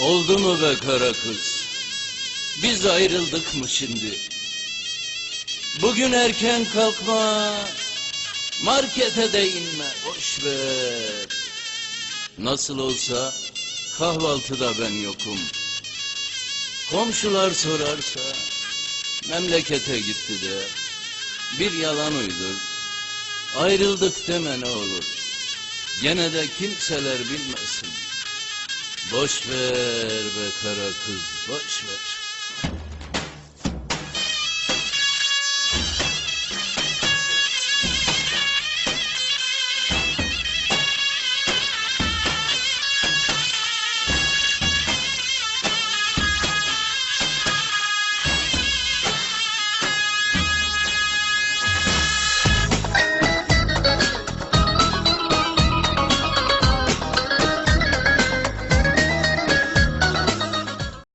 Oldu mu be kara kız? Biz ayrıldık mı şimdi? Bugün erken kalkma, markete de inme, boş ver. Nasıl olsa kahvaltıda ben yokum. Komşular sorarsa memlekete gitti de bir yalan uydur. Ayrıldık deme ne olur. Gene de kimseler bilmesin. Boş ver be kara kız, boş ver.